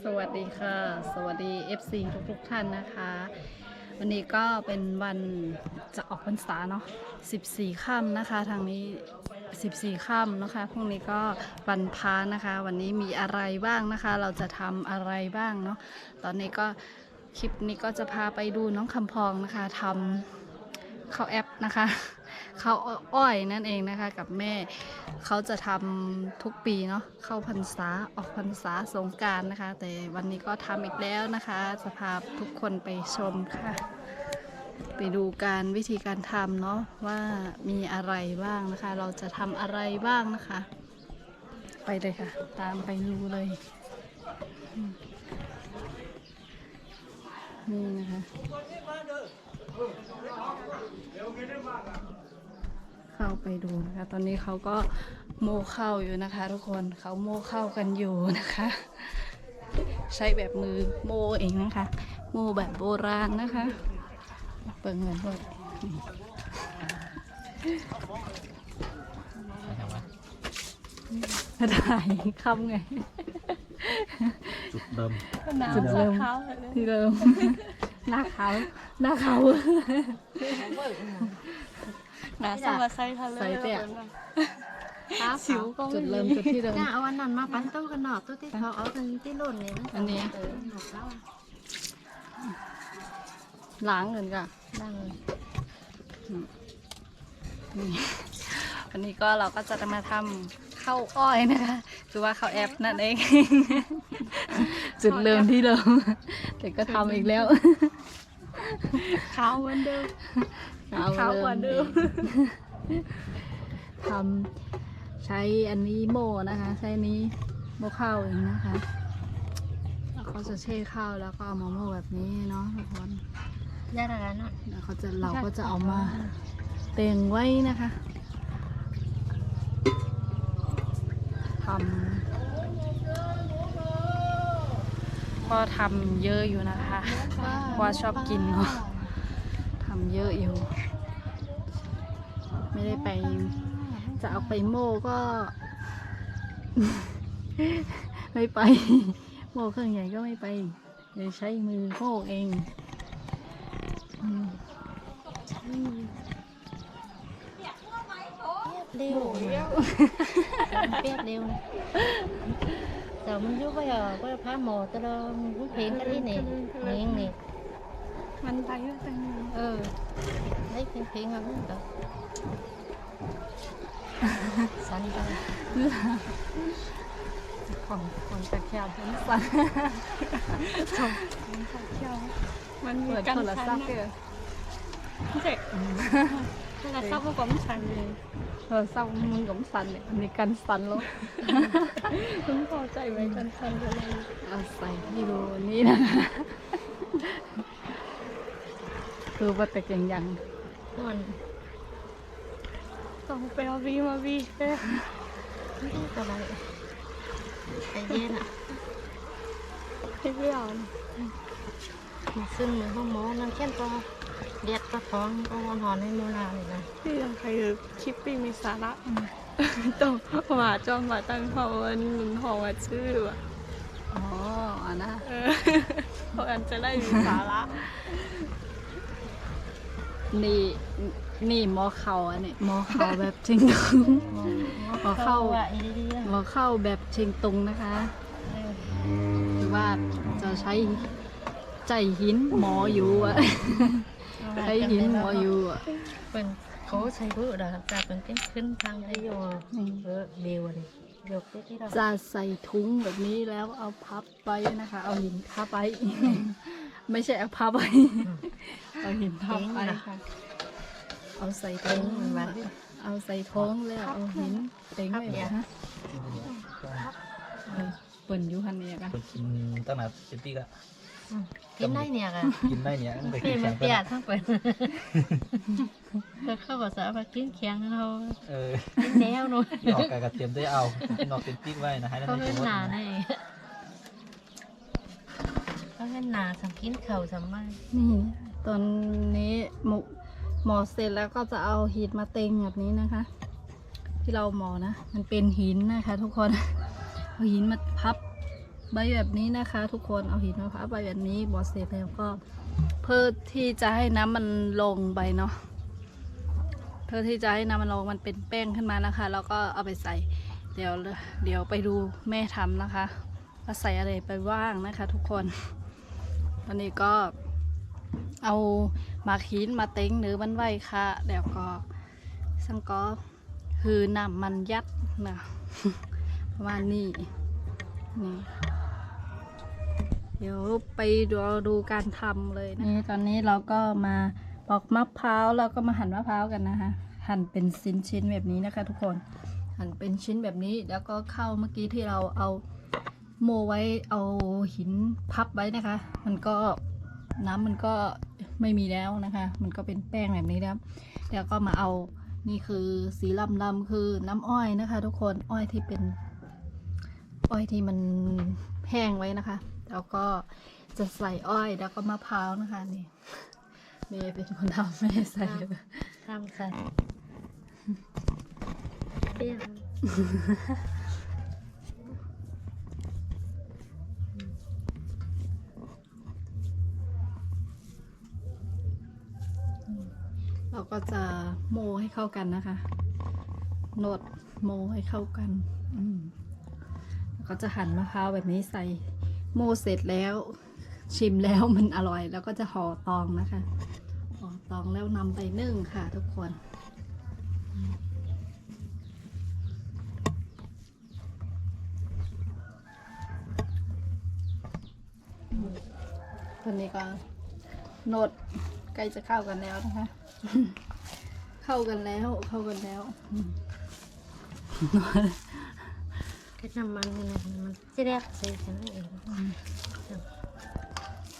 สวัสดีค่ะ สวัสดี FC ทุกทุกๆท่านนะคะ วันนี้ก็เป็นวันจะออกพรรษาเนาะ 14 ค่ำนะคะ ทางนี้ 14 ค่ำนะคะ พรุ่งนี้ก็วันพานะคะ วันนี้มีอะไรบ้างนะคะ เราจะทำอะไรบ้างเนาะ ตอนนี้ก็คลิปนี้ก็จะพาไปดูน้องคำพองนะคะทำข้าวแอปนะคะ ข้าวอ้อยนั่นเองนะคะกับแม่เขาจะทำทุกปีเนาะเข้าพรรษาออกพรรษาสงการนะคะ แต่วันนี้ก็ทำอีกแล้วนะคะจะพาทุกคนไปชมค่ะ ไปดูการวิธีการทำเนาะว่ามีอะไรบ้างนะคะ เราจะทำอะไรบ้างนะคะ ไปเลยค่ะ ตามไปดูเลยนี่นะคะ เข้าไปดูนะคะ ตอนนี้เขาก็โม่เข้าอยู่นะคะ ทุกคนเขาโม่เข้ากันอยู่นะคะ ใช้แบบมือโม่เองนะคะ โม่แบบโบราณนะคะ เปิดเงินเปิดถ่ายคำไง จุดเดิมจุดเริ่มที่เริ่มหน้าเขาหน้าเขา หนาสาใส่ทะเลใส่เตี้ยสิวก็จุดเริ่มจุดที่เดิม น่าเอาอันนั้นมาปั้นตู้กันหนอตู้ที่เขาเอากันที่รุ่นนี่นะอันเนี้ย เออหนอกแล้วล้างเงินก่ะดังนี่ วันนี้ก็เราก็จะมาทำข้าวอ้อยนะคะคือว่าข้าวแอปนั่นเอง จุดเริ่มที่เดิมแต่ก็ทำอีกแล้ว ขาวเหมือนเดิม เอาขากว่าเดิมทำใช้อันนี้โมนะคะ ใช้อนี้โมข้าวเองนะคะแล้วเขาจะเช่ข้าวแล้วก็เอามาโมแบบนี้เนาะทุกคนยาอะไรนั่นแล้วเขาจะเราก็จะเอามาเต่งไว้นะคะทำก็ทำเยอะอยู่นะคะเพราะว่าชอบกินเนาะทำเยอะอยู่ ไม่ได้ไป จะเอาไปโม่ก็ ไม่ไป โม่เครื่องใหญ่ก็ไม่ไปเลยใช้มือโม่เองอืมเร็วเปียกเร็วแต่มันยุ่งก็อย่าก็พาหมอตะลอมันเพลงกันที่นี่เพลงนี่มันไปก็แต่งงานเออได้เพลงเพลงอะไรก็ สั่นไปของของตะแคงทั้งสั่นเที่ยวมันมีกันชันท์เด้อเด็กโทรศัพท์มันก็ไม่ชันเลยโทรศัพท์มึงกับสั่นเนี่ยในกันสั่นแล้วคุณพอใจไหมกันชันเลยเอาใส่ที่ดูนี้นะคือว่าแต่ยังยังมัน ต้องไปเอาวีมาวีไปไม่ได้อะไรใจเย็นอะให้พี่อ่อนซึ่งมือห้องหมอนั่งแค่นก็เดียดก็ท้องก็วนหอนให้มือนาเลยนะพี่ยังใครคือคลิปปี้มีสาระต้องมาจอมมาตั้งเขาวันหนุนหอว่าชื่อว่ะอ๋ออันนะเออเพราะอันจะได้มีสาระนี่ นี่หมอเข่าอันนี้หมอเข่าแบบเชิงตุงขอเข้าอะอีดีๆหมอเข้าแบบเชิงตุงนะคะคือว่าจะใช้ใจหินหมออยู่อะใช้หินหมออยู่อะเป็นเขาใช้ผู้ดาจะเป็นขึ้นขึ้นทางได้อยู่เออเบลเลยยกที่เราจะใส่ถุงแบบนี้แล้วเอาพับไว้นะคะ เอาหินทับไว้ไม่ใช่เอาพับไว้เอาหินทับไว้ค่ะ เอาใส่ถุงมาเอาใส่ท้องแล้วเอาหินเต็งไว้นะคะเออเปิ่นอยู่หันเนี่ยกันไปกินตั้งแต่เป็นปีกอะกินได้เนี่ยกันกินได้เนี่ยไปเปกิลี่ยนนแข็มันงเปียไปกทั้งเป็นก็เข้าภาษาไปกินแข็งเขาเออกินแนวนู้นที่ออกไก่กระเทียมได้เอาที่นอกเป็นปีกไว้นะให้นั่นเขาในเป็นตัวหนาในเขาเป็นหนาสำกินเข่าสำมันนี่ตอนนี้หม หมอเสร็จแล้วก็จะเอาหินมาเต็งแบบนี้นะคะ ที่เราหมอนะ มันเป็นหินนะคะ ทุกคนเอาหินมาพับใบแบบนี้นะคะ ทุกคนเอาหินมะพร้าวใบแบบนี้บอเสร็จแล้วก็เพื่อที่จะให้น้ำมันลงไปเนาะเพื่อที่จะให้น้ำมันลงมันเป็นแป้งขึ้นมานะคะ แล้วก็เอาไปใส่ เดี๋ยวเดี๋ยวไปดูแม่ทำนะคะว่าใส่อะไรไปว่างนะคะ ทุกคนวันนี้ก็ เอามาขีนมาเต็งหรือมันไหวค่ะแล้วก็สังก็คือน้ำมันยัดนะประมาณนี้นี่เดี๋ยวไปดูดูการทำเลยนะนี่ตอนนี้เราก็มาปอกมะพร้าวแล้วก็มาหั่นมะพร้าวกันนะคะหั่นเป็นชิ้นๆแบบนี้นะคะทุกคนหั่นเป็นชิ้นแบบนี้แล้วก็เข้าเมื่อกี้ที่เราเอาโมไว้เอาหินพับไว้นะคะ มันก็ น้ำมันก็ไม่มีแล้วนะคะ มันก็เป็นแป้งแบบนี้แล้วแล้วก็มาเอานี่คือสีลำลำๆคือน้ำอ้อยนะคะ ทุกคนอ้อยที่เป็น อ้อยที่มันแห้งไว้นะคะ แล้วก็จะใส่อ้อยแล้วก็มะพร้าวนะคะนี่เมย์เป็นคนทำไม่ได้ใส่เลยทำใส่เปรี้ยว เราก็จะโมให้เข้ากันนะคะโนดโมให้เข้ากัน อืมแล้วก็จะหั่นมะพร้าวแบบนี้ใส่โมเสร็จแล้ว ชิมแล้วมันอร่อย แล้วก็จะห่อตองนะคะห่อตองแล้วนำไปนึ่งค่ะ ทุกคนตอนนี้ก็โนดใกล้จะเข้ากันแล้วนะคะ เข้ากันแล้วเข้ากันแล้วอืมก็น้ำมันนี่นะมันจะแรกใส่กันเอง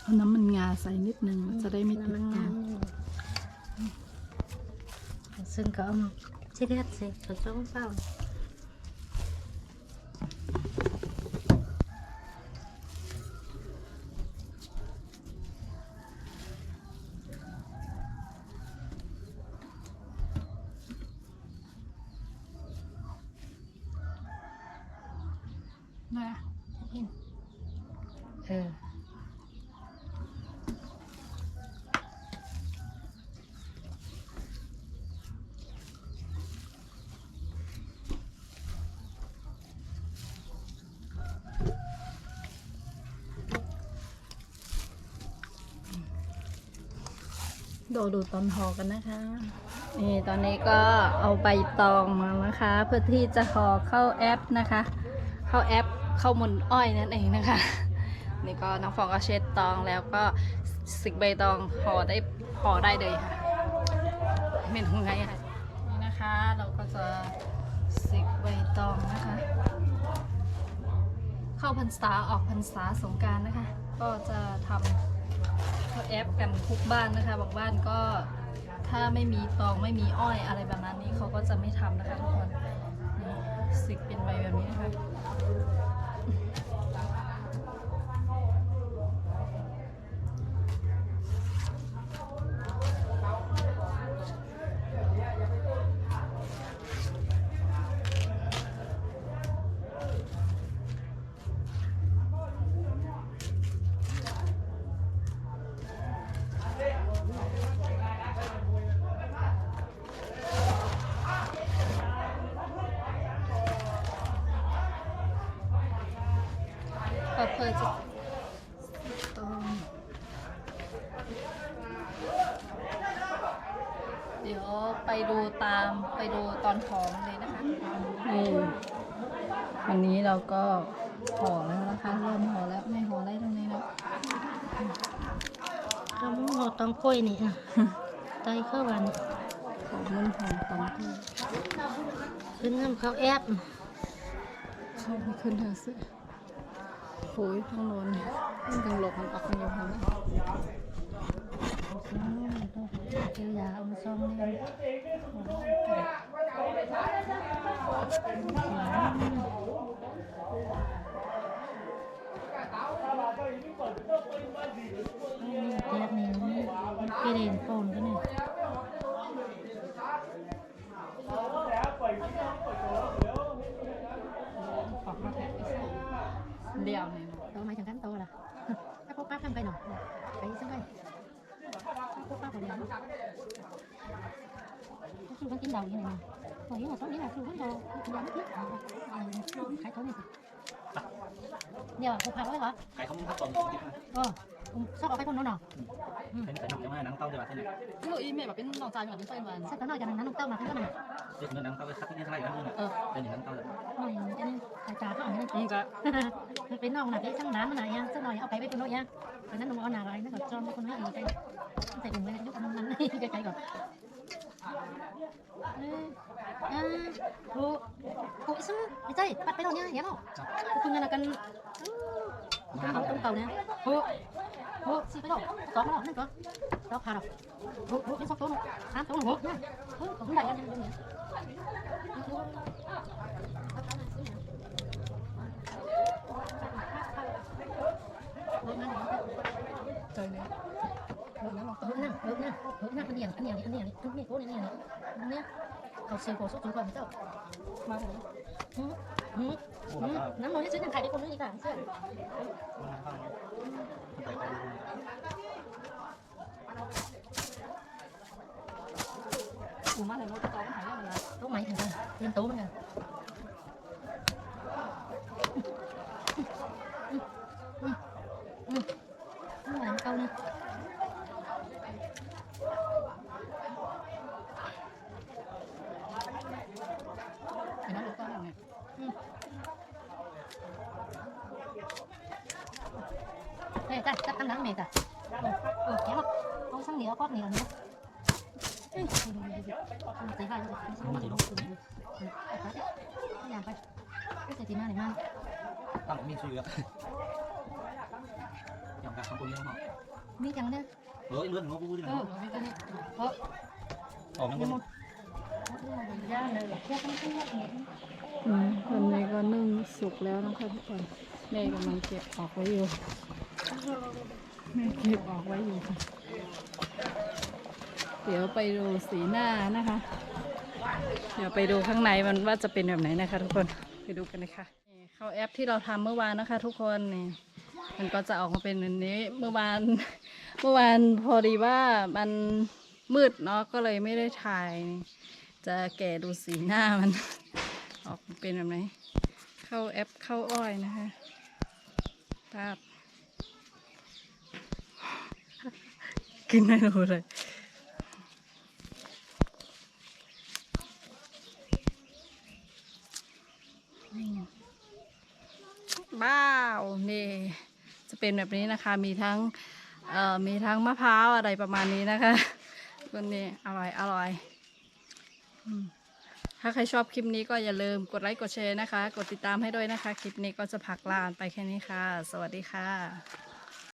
เอาน้ำมันงาใส่นิดนึงมันจะได้ไม่ติดน้ำมันกังานมซึ่งก็เอามาจะแรกใส่ผสมเปล่า นะเออดูดูตอนห่อกันนะคะ นี่ตอนนี้ก็เอาใบตองมานะคะ เพื่อที่จะห่อเข้าแอปนะคะ เข้าแอปเข้ามุนอ้อยนั่นเองนะคะ นี่ก็น้องฟองก็เช็ดตองแล้วก็สิกใบตองห่อได้ห่อได้เลยค่ะเมนูไงค่ะนี่นะคะเราก็จะสิกใบตองนะคะ เข้าพรรษาออกพรรษาสงการนะคะ ก็จะทำแอปกันทุกบ้านนะคะบางบ้านก็ถ้าไม่มีตองไม่มีอ้อยอะไรแบบนั้นนี้เขาก็จะไม่ทำนะคะทุกคน สิกเป็นใบแบบนี้นะคะ ปิดเผยจะต้องเดี๋ยวไปดูตามไปดูตอนหอมเลยนะคะนี่วันนี้เราก็ห่อแล้วนะคะเริ่มห่อแล้วไม่ห่อได้ตรงนี้แล้วข้าวหมูหอต้องกล้วยนี่อะไตข้าวหวานหอมมันหอมตอนที่ขึ้นน้ำข้าวแอบเข้าไปขึ้นเธอสิ โอ้ยข้างโน้นมันถึงหลบมันออกมันอยู่ทางนั้นเจ้ายาเอามาซ่อมเลย เทียบนี่พี่เด่นโฟนก็เนี่ย ออกมาแทะเดียวนี่โตหมายถึงกันโตล่ะถ้าพวกป้าข้ามไปหน่อยไปซึ่งไปพวกป้าคนเดียวคือคนกินเดาอย่างนี้พอเห็นว่าตอนนี้ là คือคนเดายังไม่ขายตัวนี้สิเดี๋ยวผูกพันไว้เหรอไก่เขาไม่ทับตอนติ๊กนะเออชอบเอาไปคนโน้นเนาะเป็นไก่หนังยังไงหนังเต้าจะแบบนี้ที่เราอีเมลแบบเป็นน้องใจแ trời nè. Hướng nam hướng nam hướng nam anh nhìn anh nhìn anh nhìn anh nhìn cố này nhìn nè cầu siêu cầu số chúng còn sao mà ừ ừ ừ nắm mồi hết chứ đừng khai đi con nữa đi cả. Chứ Ủa má này nó tốn thấy là tốn mấy thằng lên tốn nè Đây, đây, chắc ăn đắng mệt à? Ừ, ừ, kéo không? Không sang nhiều, quát nhiều nữa. Ừ, ừ, ừ, ừ, ừ. Ừ, thấy vai rồi, không sang nhiều. Ừ, ừ, ừ. Ừ, quát đấy. Cái nhà coi. Cái gì thì mang này mang. ตั้งมีชื่อครับอย่างกับคำพูดนี้เขา Mi chẳng nè. เฮ้ยเลื่อนเขาพูดที่ไหน Ừ, mi chẳng nè. Ờ, ออกยัง nhưng ไง mà- Ờ, nhưng mà ra này là theo con không nhắc nhẹ. อืมวันนี้ก็นึ่งสุกแล้วนะคะทุกคนแม่กำลังเก็บออกไว้อยู่ แม่เก็บออกไว้อยู่ค่ะ เดี๋ยวไปดูสีหน้านะคะ เดี๋ยวไปดูข้างในมันว่าจะเป็นแบบไหนนะคะ ทุกคนไปดูกันเลยค่ะเข้าแอปที่เราทำเมื่อวานนะคะ ทุกคนนี่มันก็จะออกมาเป็นแบบนี้เมื่อวานเมื่อวานพอดีว่ามันมืดเนาะก็เลยไม่ได้ถ่ายนี่จะแกะดูสีหน้ามัน ออกมาเป็นแบบไหน เข้าแอปเข้าอ้อยนะคะภาพ กินไม่รู้เลยบ้าวนี่จะเป็นแบบนี้นะคะ มีทั้งเอ่อมีทั้งมะพร้าวอะไรประมาณนี้นะคะคนนี้อร่อยอร่อยถ้าใครชอบคลิปนี้ก็อย่าลืมกดไลค์กดแชร์นะคะ กดติดตามให้ด้วยนะคะ คลิปนี้ก็จะพักลานไปแค่นี้ค่ะ สวัสดีค่ะ